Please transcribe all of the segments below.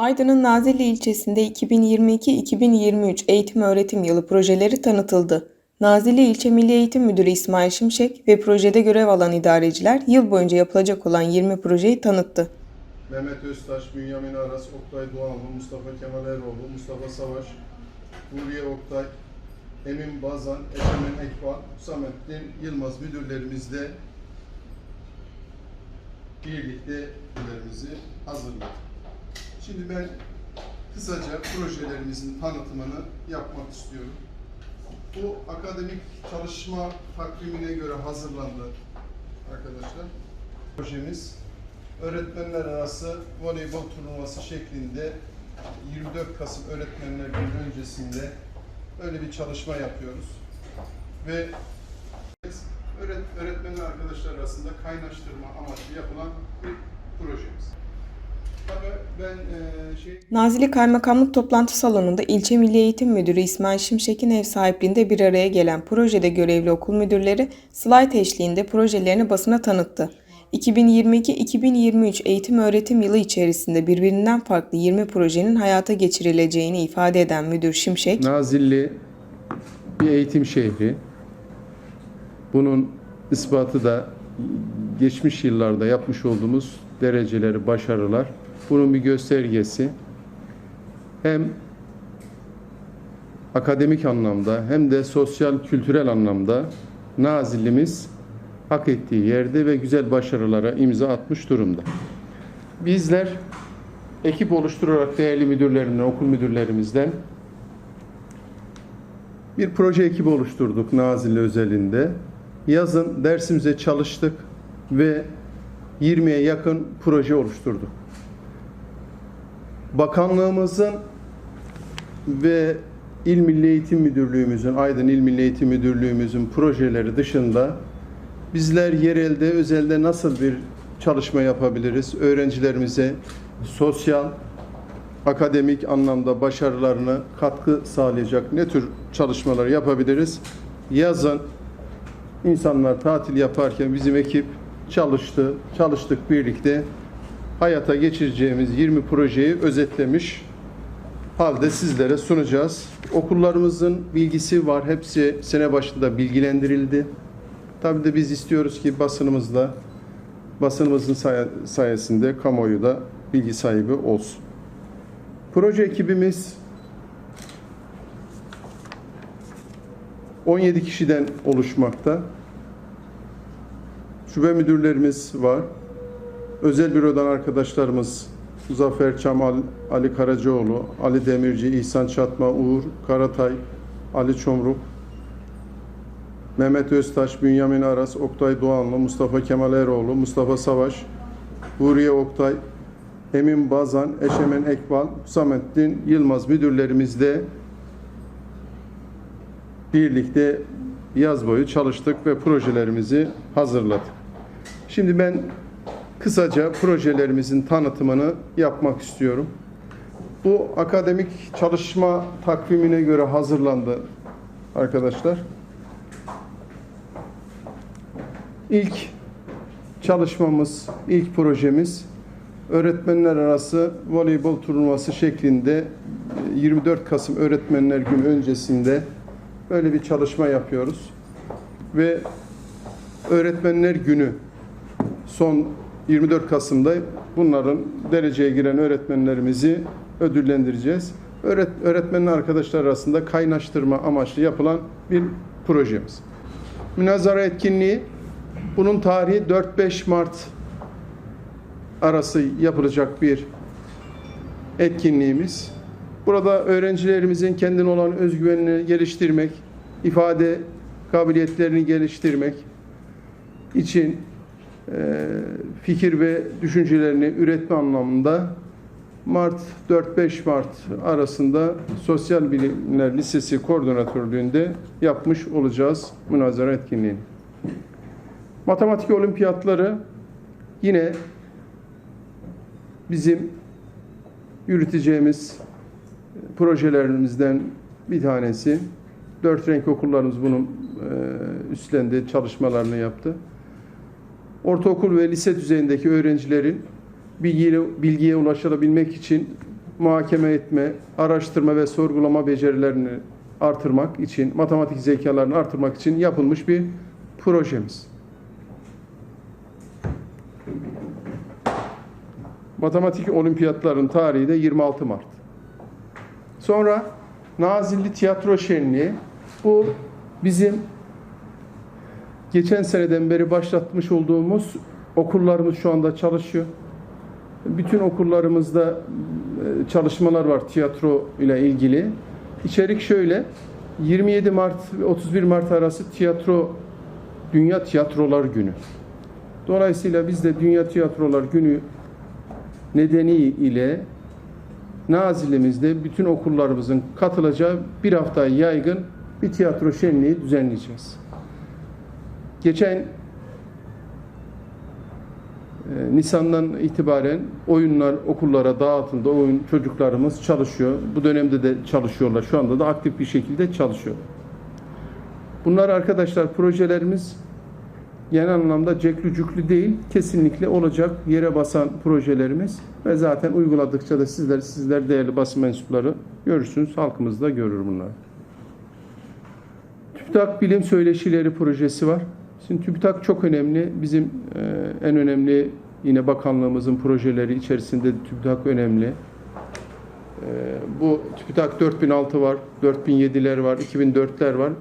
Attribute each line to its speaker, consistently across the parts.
Speaker 1: Aydın'ın Nazilli ilçesinde 2022-2023 eğitim öğretim yılı projeleri tanıtıldı. Nazilli İlçe Milli Eğitim Müdürü İsmail Şimşek ve projede görev alan idareciler yıl boyunca yapılacak olan 20 projeyi tanıttı.
Speaker 2: Mehmet Öztaş, Bünyamin Aras, Oktay Doğanlı, Mustafa Kemal Eroğlu, Mustafa Savaş, Nuriye Oktay, Emin Bazan, Egemen Ekbal, Samettin Yılmaz müdürlerimizle birlikte müdürlerimizi hazırladık. Şimdi ben kısaca projelerimizin tanıtımını yapmak istiyorum. Bu akademik çalışma takvimine göre hazırlandı arkadaşlar. Projemiz öğretmenler arası voleybol turnuvası şeklinde 24 Kasım Öğretmenler Günü öncesinde öyle bir çalışma yapıyoruz. Ve öğret- öğretmenler arkadaşlar arasında kaynaştırma amaçlı yapılan bir projemiz. Tabii ben eee, şey
Speaker 1: Nazilli Kaymakamlık Toplantı Salonu'nda İlçe Milli Eğitim Müdürü İsmail Şimşek'in ev sahipliğinde bir araya gelen projede görevli okul müdürleri slide eşliğinde projelerini basına tanıttı. 2022-2023 eğitim öğretim yılı içerisinde birbirinden farklı 20 projenin hayata geçirileceğini ifade eden müdür Şimşek,
Speaker 3: Nazilli bir eğitim şehri. Bunun ispatı da geçmiş yıllarda yapmış olduğumuz dereceleri, başarılar. Bunun bir göstergesi. Hem akademik anlamda hem de sosyal kültürel anlamda Nazillimiz hak ettiği yerde ve güzel başarılara imza atmış durumda. Bizler ekip oluşturarak değerli müdürlerimden, okul müdürlerimizden bir proje ekibi oluşturduk Nazilli özelinde. Yazın dersimize çalıştık ve 20'ye yakın proje oluşturduk. Bakanlığımızın ve İl Milli Eğitim Müdürlüğümüzün, Aydın İl Milli Eğitim Müdürlüğümüzün projeleri dışında bizler yerelde, özelde nasıl bir çalışma yapabiliriz? Öğrencilerimize sosyal, akademik anlamda başarılarına katkı sağlayacak ne tür çalışmalar yapabiliriz? Yazın insanlar tatil yaparken bizim ekip çalıştı, çalıştık birlikte. Hayata geçireceğimiz 20 projeyi özetlemiş halde sizlere sunacağız. Okullarımızın bilgisi var. Hepsi sene başında bilgilendirildi. Tabii de biz istiyoruz ki basınımızla basınımızın say- sayesinde kamuoyu da bilgi sahibi olsun. Proje ekibimiz 17 kişiden oluşmakta. Şube müdürlerimiz var. Özel bürodan arkadaşlarımız Muzaffer Çamal, Ali Karacaoğlu, Ali Demirci, İhsan Çatma, Uğur Karatay, Ali Çomruk, Mehmet Öztaş, Bünyamin Aras, Oktay Doğanlı, Mustafa Kemal Eroğlu, Mustafa Savaş, Huriye Oktay, Emin Bazan, Eşemen Ekbal, Samettin Yılmaz müdürlerimizle birlikte yaz boyu çalıştık ve projelerimizi hazırladık. Şimdi ben kısaca projelerimizin tanıtımını yapmak istiyorum. Bu akademik çalışma takvimine göre hazırlandı arkadaşlar. İlk çalışmamız, ilk projemiz öğretmenler arası voleybol turnuvası şeklinde e, 24 Kasım Öğretmenler Günü öncesinde böyle bir çalışma yapıyoruz. Ve Öğretmenler Günü son 24 Kasım'da bunların dereceye giren öğretmenlerimizi ödüllendireceğiz. Öğret, öğretmenler arkadaşlar arasında kaynaştırma amaçlı yapılan bir projemiz. Münazara etkinliği bunun tarihi 4-5 Mart arası yapılacak bir etkinliğimiz. Burada öğrencilerimizin kendine olan özgüvenini geliştirmek, ifade kabiliyetlerini geliştirmek için fikir ve düşüncelerini üretme anlamında Mart 4-5 Mart arasında Sosyal Bilimler Lisesi Koordinatörlüğünde yapmış olacağız münazara etkinliğini. Matematik olimpiyatları yine bizim yürüteceğimiz projelerimizden bir tanesi. Dört renk okullarımız bunun e, üstlendi, çalışmalarını yaptı. Ortaokul ve lise düzeyindeki öğrencilerin bilgiye, bilgiye ulaşabilmek için muhakeme etme, araştırma ve sorgulama becerilerini artırmak için, matematik zekalarını artırmak için yapılmış bir projemiz. Matematik olimpiyatların tarihi de 26 Mart. Sonra Nazilli Tiyatro Şenliği. Bu bizim geçen seneden beri başlatmış olduğumuz okullarımız şu anda çalışıyor. Bütün okullarımızda e, çalışmalar var tiyatro ile ilgili. İçerik şöyle. 27 Mart ve 31 Mart arası tiyatro Dünya Tiyatrolar Günü. Dolayısıyla biz de Dünya Tiyatrolar Günü nedeniyle Nazilimizde bütün okullarımızın katılacağı bir hafta yaygın bir tiyatro şenliği düzenleyeceğiz. Geçen e, Nisan'dan itibaren oyunlar okullara dağıtıldı. Oyun çocuklarımız çalışıyor. Bu dönemde de çalışıyorlar. Şu anda da aktif bir şekilde çalışıyor. Bunlar arkadaşlar projelerimiz genel anlamda cekli cüklü değil, kesinlikle olacak yere basan projelerimiz ve zaten uyguladıkça da sizler sizler değerli basın mensupları görürsünüz, halkımız da görür bunları. TÜBİTAK Bilim Söyleşileri projesi var. Şimdi TÜBİTAK çok önemli. Bizim e, en önemli yine bakanlığımızın projeleri içerisinde TÜBİTAK önemli. E, bu TÜBİTAK 4006 var, 4007'ler var, 2004'ler var.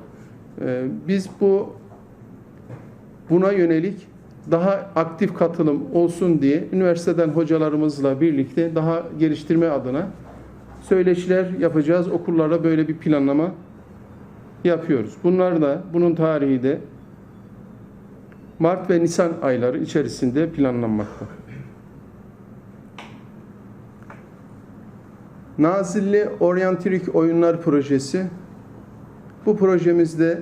Speaker 3: E, biz bu buna yönelik daha aktif katılım olsun diye üniversiteden hocalarımızla birlikte daha geliştirme adına söyleşiler yapacağız. Okullara böyle bir planlama yapıyoruz. Bunlar da bunun tarihi de Mart ve Nisan ayları içerisinde planlanmakta. Nazilli Oryantirik Oyunlar Projesi bu projemizde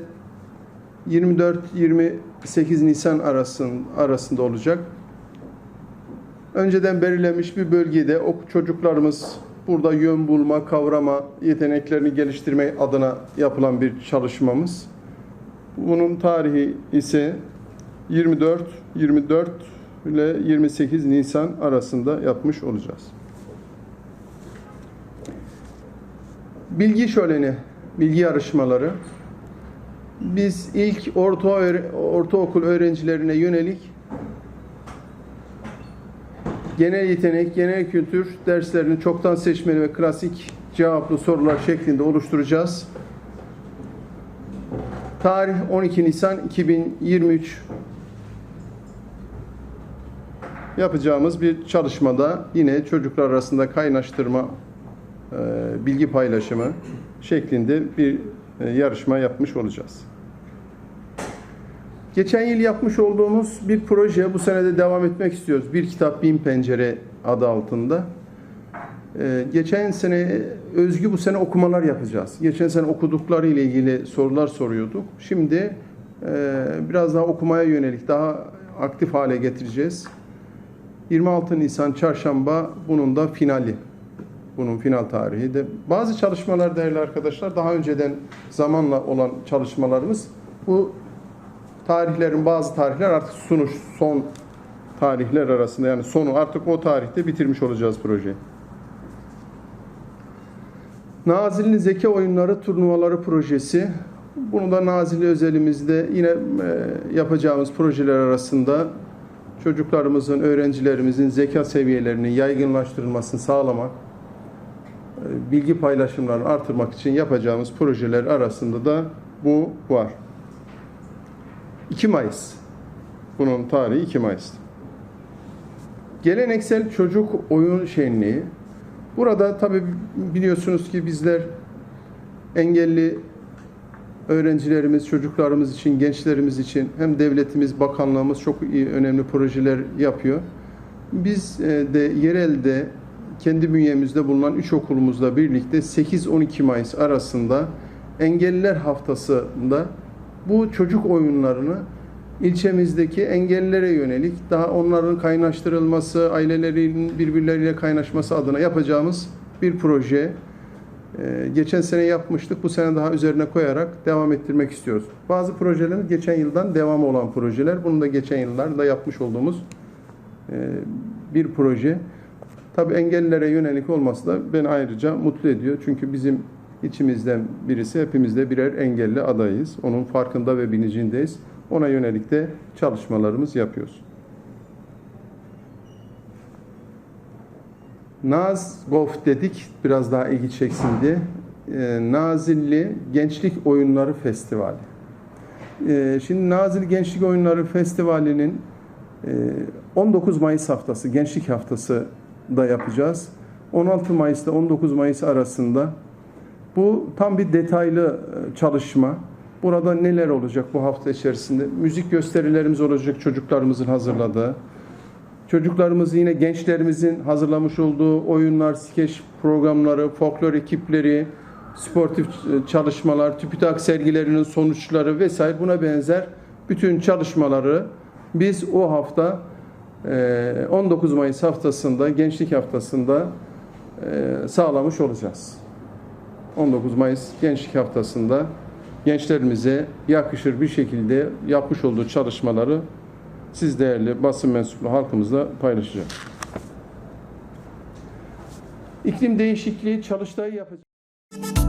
Speaker 3: 24-28 Nisan arasın, arasında olacak. Önceden belirlenmiş bir bölgede çocuklarımız burada yön bulma, kavrama yeteneklerini geliştirme adına yapılan bir çalışmamız. Bunun tarihi ise 24, 24 ile 28 Nisan arasında yapmış olacağız. Bilgi şöleni, bilgi yarışmaları. Biz ilk orta ortaokul öğrencilerine yönelik genel yetenek, genel kültür derslerini çoktan seçmeli ve klasik cevaplı sorular şeklinde oluşturacağız. Tarih 12 Nisan 2023 yapacağımız bir çalışmada yine çocuklar arasında kaynaştırma, e, bilgi paylaşımı şeklinde bir e, yarışma yapmış olacağız. Geçen yıl yapmış olduğumuz bir proje bu sene de devam etmek istiyoruz. Bir kitap bin pencere adı altında. Ee, geçen sene özgü bu sene okumalar yapacağız. Geçen sene okudukları ile ilgili sorular soruyorduk. Şimdi e, biraz daha okumaya yönelik daha aktif hale getireceğiz. 26 Nisan çarşamba bunun da finali. Bunun final tarihi de. Bazı çalışmalar değerli arkadaşlar daha önceden zamanla olan çalışmalarımız bu tarihlerin bazı tarihler artık sunuş son tarihler arasında yani sonu artık o tarihte bitirmiş olacağız projeyi. Nazilli Zeka Oyunları Turnuvaları Projesi. Bunu da Nazilli özelimizde yine e, yapacağımız projeler arasında çocuklarımızın, öğrencilerimizin zeka seviyelerinin yaygınlaştırılmasını sağlamak, e, bilgi paylaşımlarını artırmak için yapacağımız projeler arasında da bu var. 2 Mayıs. Bunun tarihi 2 Mayıs. Geleneksel çocuk oyun şenliği. Burada tabi biliyorsunuz ki bizler engelli öğrencilerimiz, çocuklarımız için, gençlerimiz için hem devletimiz, bakanlığımız çok iyi, önemli projeler yapıyor. Biz e, de yerelde kendi bünyemizde bulunan üç okulumuzla birlikte 8-12 Mayıs arasında Engelliler Haftası'nda bu çocuk oyunlarını ilçemizdeki engellilere yönelik daha onların kaynaştırılması, ailelerinin birbirleriyle kaynaşması adına yapacağımız bir proje. Ee, geçen sene yapmıştık. Bu sene daha üzerine koyarak devam ettirmek istiyoruz. Bazı projelerimiz geçen yıldan devam olan projeler. Bunu da geçen yıllarda yapmış olduğumuz e, bir proje. Tabii engellilere yönelik olması da beni ayrıca mutlu ediyor. Çünkü bizim içimizden birisi hepimizde birer engelli adayız. Onun farkında ve bilincindeyiz. Ona yönelik de çalışmalarımız yapıyoruz. Naz Golf dedik biraz daha ilgi çeksin diye. Ee, Nazilli Gençlik Oyunları Festivali. Ee, şimdi Nazilli Gençlik Oyunları Festivali'nin e, 19 Mayıs haftası, Gençlik Haftası da yapacağız. 16 Mayıs ile 19 Mayıs arasında bu tam bir detaylı e, çalışma. Burada neler olacak bu hafta içerisinde? Müzik gösterilerimiz olacak çocuklarımızın hazırladığı. Çocuklarımız yine gençlerimizin hazırlamış olduğu oyunlar, skeç programları, folklor ekipleri, sportif e, çalışmalar, TÜBİTAK sergilerinin sonuçları vesaire buna benzer bütün çalışmaları biz o hafta e, 19 Mayıs haftasında, Gençlik Haftası'nda e, sağlamış olacağız. 19 Mayıs Gençlik Haftası'nda gençlerimize yakışır bir şekilde yapmış olduğu çalışmaları siz değerli basın mensuplu halkımızla paylaşacağız. İklim değişikliği çalıştayı yapacağız.